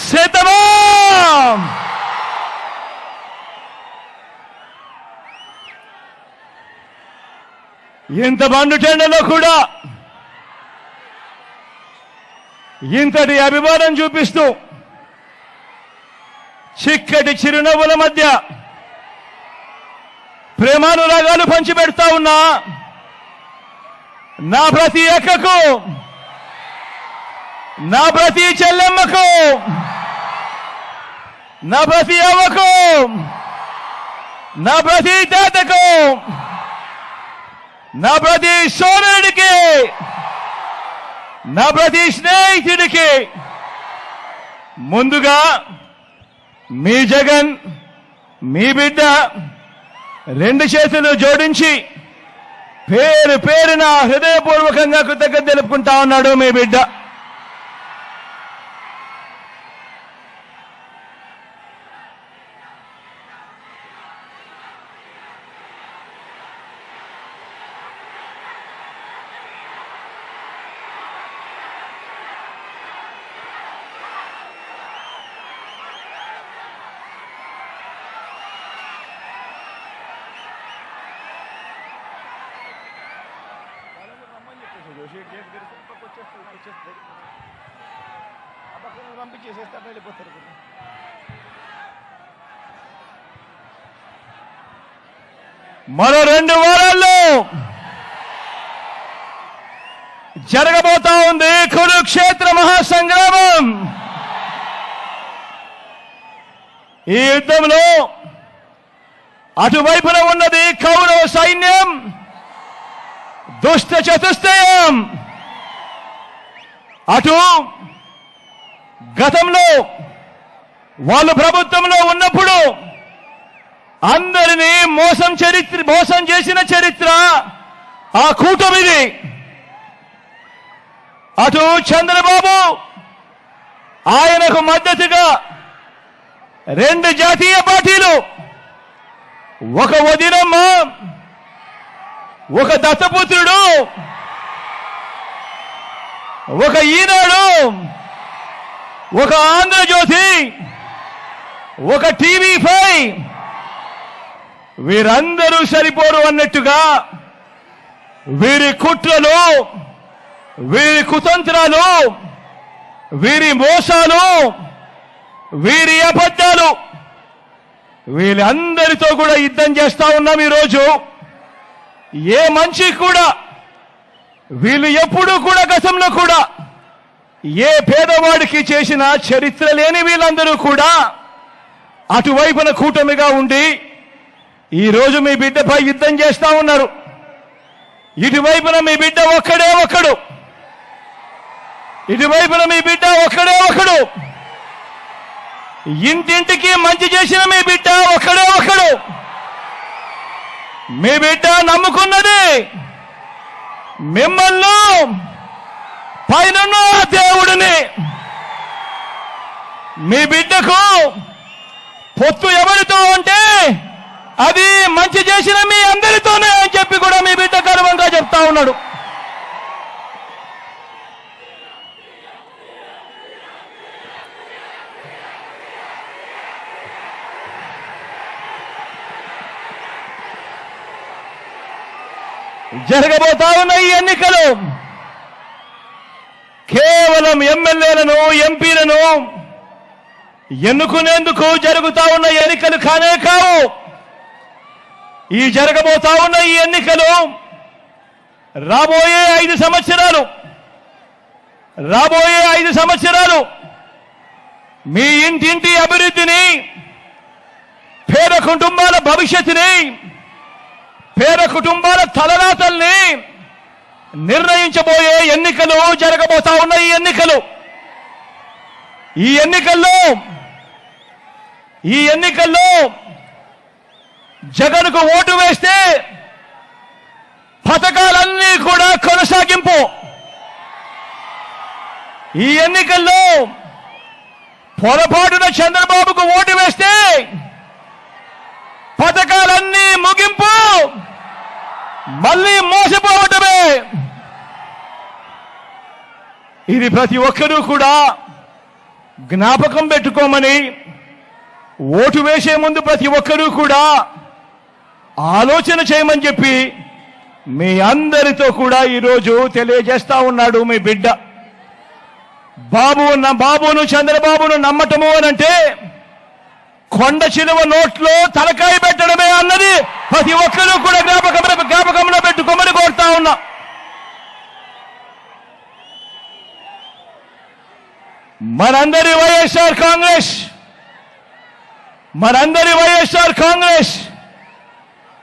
సిద్ధమా ఇంత బండుటెండలో కూడా ఇంతటి అభిమానం చూపిస్తూ చిక్కటి చిరునవ్వుల మధ్య ప్రేమానురాగాలు పంచిపెడతా ఉన్నా నా ప్రతి అక్కకు నా ప్రతి చెల్లెమ్మకు నా ప్రతి అవ్వకు! నా ప్రతి తాతకు నా ప్రతి సోదరుడికి! నా ప్రతి స్నేహితుడికి! ముందుగా మీ జగన్ మీ బిడ్డ రెండు చేతులు జోడించి పేరు పేరున హృదయపూర్వకంగా కృతజ్ఞత తెలుపుకుంటా ఉన్నాడు మీ బిడ్డ. పంపించేసేస్తే వెళ్ళిపోతారు మరో రెండు వారాల్లో జరగబోతా ఉంది కురుక్షేత్ర మహాసంగ్రామం. ఈ యుద్ధంలో అటువైపున ఉన్నది కౌరవ సైన్యం దుష్ట చతుష్టయం. అటు గతంలో వాళ్ళు ప్రభుత్వంలో ఉన్నప్పుడు అందరినీ మోసం చరిత్ర మోసం చేసిన చరిత్ర ఆ కూటమిది. అటు చంద్రబాబు ఆయనకు మద్దతుగా రెండు జాతీయ పార్టీలు ఒక వదినమ్మ ఒక దత్తపుత్రుడు ఒక ఈనాడు ఒక ఆంధ్రజ్యోతి ఒక టీవీ ఫైవ్ వీరందరూ సరిపోరు అన్నట్టుగా వీరి కుట్రలు వీరి కుతంత్రాలు వీరి మోసాలు వీరి అబద్ధాలు వీళ్ళందరితో కూడా యుద్ధం చేస్తా ఉన్నాం ఈరోజు. ఏ మంచి కూడా వీళ్ళు ఎప్పుడూ కూడా గతంలో కూడా ఏ పేదవాడికి చేసిన చరిత్ర లేని వీళ్ళందరూ కూడా అటువైపున కూటమిగా ఉండి ఈరోజు మీ బిడ్డపై యుద్ధం చేస్తా ఉన్నారు. ఇటువైపున మీ బిడ్డ ఒక్కడే ఒక్కడు. ఇటువైపున మీ బిడ్డ ఒక్కడే ఒకడు ఇంటింటికి మంచి చేసిన మీ బిడ్డ ఒక్కడే ఒక్కడు. మీ బిడ్డ నమ్ముకున్నది మిమ్మల్ని పైన దేవుడిని మీ బిడ్డకు పొత్తు ఎవరితో అంటే అది మంచి చేసిన మీ అందరితోనే అని చెప్పి కూడా మీ బిడ్డ గర్వంగా చెప్తా ఉన్నాడు. జరగబోతా ఉన్న ఈ ఎన్నికలు కేవలం ఎమ్మెల్యేలను ఎంపీలను ఎన్నుకునేందుకు జరుగుతా ఉన్న ఎన్నికలు కానే కావు. ఈ జరగబోతా ఉన్న ఈ ఎన్నికలు రాబోయే ఐదు సంవత్సరాలు రాబోయే ఐదు సంవత్సరాలు మీ ఇంటింటి అభివృద్ధిని పేద కుటుంబాల భవిష్యత్తుని పేద కుటుంబాల తలరాతల్ని నిర్ణయించబోయే ఎన్నికలు జరగబోతా ఉన్న ఈ ఎన్నికలు. ఈ ఎన్నికల్లో ఈ ఎన్నికల్లో జగన్కు ఓటు వేస్తే పథకాలన్నీ కూడా కొనసాగింపు. ఈ ఎన్నికల్లో పొరపాటున చంద్రబాబుకు ఓటు వేస్తే పథకాలన్నీ ముగింపు. మళ్ళీ మోసపోవటమే. ఇది ప్రతి ఒక్కరూ కూడా జ్ఞాపకం పెట్టుకోమని ఓటు వేసే ముందు ప్రతి ఒక్కరూ కూడా ఆలోచన చేయమని చెప్పి మీ అందరితో కూడా ఈరోజు తెలియజేస్తా ఉన్నాడు మీ బిడ్డ. బాబు బాబును చంద్రబాబును నమ్మటము అనంటే కొండ చిలువ నోట్లో తలకాయ పెట్టడమే అన్నది ప్రతి ఒక్కరూ కూడా జ్ఞాపకం జ్ఞాపకంలో పెట్టుకోమని కోరుతా ఉన్నా. మనందరి వైఎస్ఆర్ కాంగ్రెస్ మనందరి వైఎస్ఆర్ కాంగ్రెస్.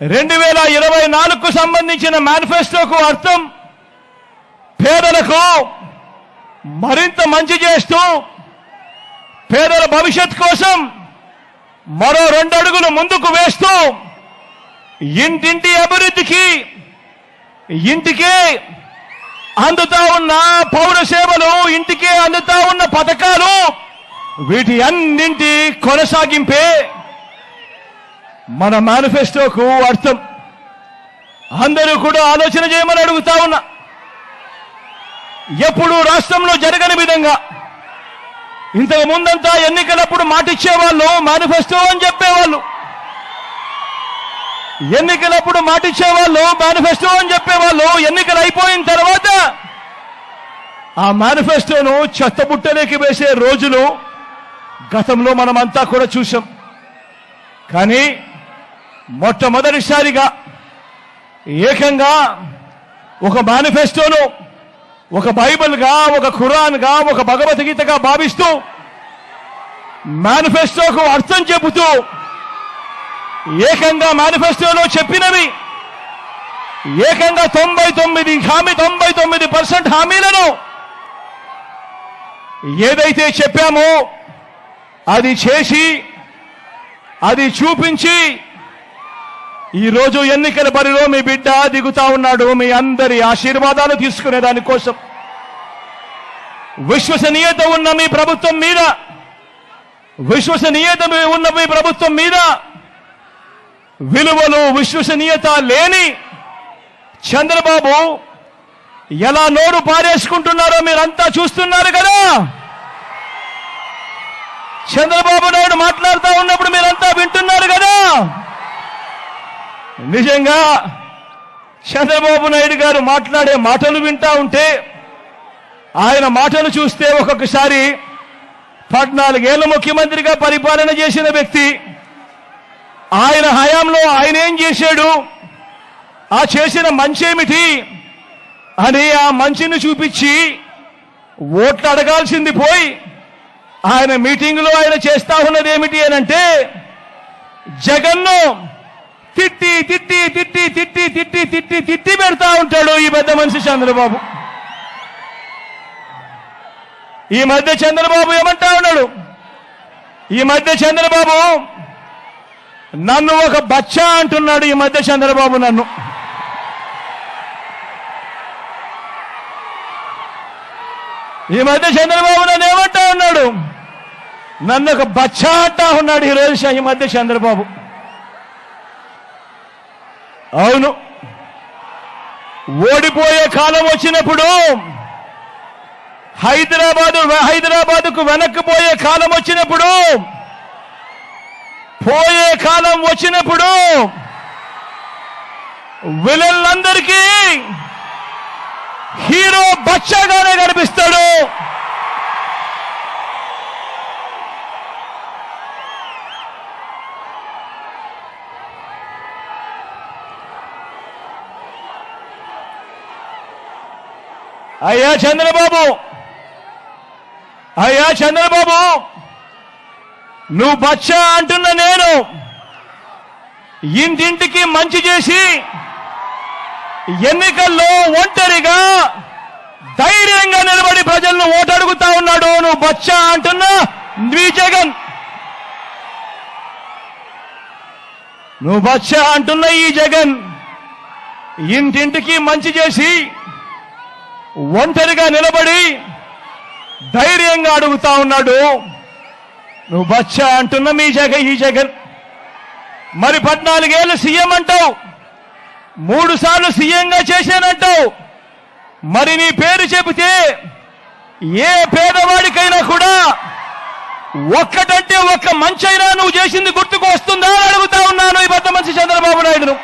రెండు వేల ఇరవై నాలుగుకు సంబంధించిన మేనిఫెస్టోకు అర్థం పేదలకు మరింత మంచి చేస్తూ పేదల భవిష్యత్ కోసం మరో రెండు అడుగులు ముందుకు వేస్తూ ఇంటింటి అభివృద్ధికి ఇంటికే అందుతా ఉన్న పౌర సేవలు ఇంటికే అందుతా ఉన్న పథకాలు వీటి అన్నింటి కొనసాగింపే మన మేనిఫెస్టోకు అర్థం. అందరూ కూడా ఆలోచన చేయమని అడుగుతా ఉన్నా. ఎప్పుడు రాష్ట్రంలో జరగని విధంగా ఇంతకు ముందంతా ఎన్నికలప్పుడు మాటిచ్చేవాళ్ళు మేనిఫెస్టో అని చెప్పేవాళ్ళు. ఎన్నికలప్పుడు మాటిచ్చేవాళ్ళు మేనిఫెస్టో అని చెప్పేవాళ్ళు ఎన్నికలు అయిపోయిన తర్వాత ఆ మేనిఫెస్టోను చెత్తబుట్టలోకి వేసే రోజులు గతంలో మనమంతా కూడా చూసాం కానీ మొట్టమొదటిసారిగా ఏకంగా ఒక మేనిఫెస్టోను ఒక బైబిల్గా ఒక ఖురాన్గా ఒక భగవద్గీతగా భావిస్తూ మేనిఫెస్టోకు అర్థం చెబుతూ ఏకంగా మేనిఫెస్టోలో చెప్పినవి ఏకంగా తొంభై తొమ్మిది హామీ తొంభై తొమ్మిది పర్సెంట్ హామీలను ఏదైతే చెప్పామో అది చేసి అది చూపించి ఈరోజు ఎన్నికల బరిలో మీ బిడ్డ దిగుతా ఉన్నాడు మీ అందరి ఆశీర్వాదాలు తీసుకునే దానికోసం విశ్వసనీయత ఉన్న మీ ప్రభుత్వం మీద విశ్వసనీయత ఉన్న మీ ప్రభుత్వం మీద విలువలు విశ్వసనీయత లేని చంద్రబాబు ఎలా నోరు పారేసుకుంటున్నారో మీరంతా చూస్తున్నారు కదా. చంద్రబాబు నాయుడు మాట్లాడుతూ ఉన్నప్పుడు మీరంతా వింటున్నారు కదా. నిజంగా చంద్రబాబు నాయుడు గారు మాట్లాడే మాటలు వింటా ఉంటే ఆయన మాటలు చూస్తే ఒక్కొక్కసారి పద్నాలుగేళ్ళ ముఖ్యమంత్రిగా పరిపాలన చేసిన వ్యక్తి ఆయన హయాంలో ఆయన ఏం చేశాడు ఆ చేసిన మంచి ఏమిటి అని ఆ మంచిని చూపించి ఓట్లు అడగాల్సింది పోయి ఆయన మీటింగ్లో ఆయన చేస్తా ఉన్నది ఏమిటి అని అంటే జగన్ను తిట్టి తిట్టి తిట్టి తిట్టి తిట్టి తిట్టి తిట్టి పెడతా ఉంటాడు ఈ పెద్ద మనిషి చంద్రబాబు. ఈ మధ్య చంద్రబాబు ఏమంటా ఉన్నాడు? ఈ మధ్య చంద్రబాబు నన్ను ఒక బచ్చా అంటున్నాడు ఈ మధ్య చంద్రబాబు నన్ను. ఈ మధ్య చంద్రబాబు నన్ను ఏమంటా ఉన్నాడు? నన్ను ఒక బచ్చా అంటా ఉన్నాడు ఈ రోజు ఈ మధ్య చంద్రబాబు. అవును. ఓడిపోయే కాలం వచ్చినప్పుడు హైదరాబాదు హైదరాబాదుకు వెనక్కి పోయే కాలం వచ్చినప్పుడు పోయే కాలం వచ్చినప్పుడు విలన్లందరికీ హీరో బచ్చాగానే కనిపిస్తాడు. అయ్యా చంద్రబాబు! అయ్యా చంద్రబాబు! నువ్వు బచ్చా అంటున్న నేను ఇంటింటికి మంచి చేసి ఎన్నికల్లో ఒంటరిగా ధైర్యంగా నిలబడి ప్రజలను ఓటడుగుతా ఉన్నాడు నువ్వు బచ్చా అంటున్నా నీ జగన్. నువ్వు బచ్చా అంటున్న ఈ జగన్. ఇంటింటికి మంచి చేసి ఒంటరిగా నిలబడి ధైర్యంగా అడుగుతా ఉన్నాడు. నువ్వు బచ్చా అంటున్న మీ జగన్ ఈ జగన్ మరి పద్నాలుగేళ్ళు సీఎం అంటావు. మూడు సార్లు సీఎంగా చేశానంటావు. మరి నీ పేరు చెబితే ఏ పేదవాడికైనా కూడా ఒక్కటంటే ఒక్క మంచైనా నువ్వు చేసింది గుర్తుకు వస్తుందా అడుగుతా ఉన్నాను ఈ పెద్ద మంచి చంద్రబాబు నాయుడును.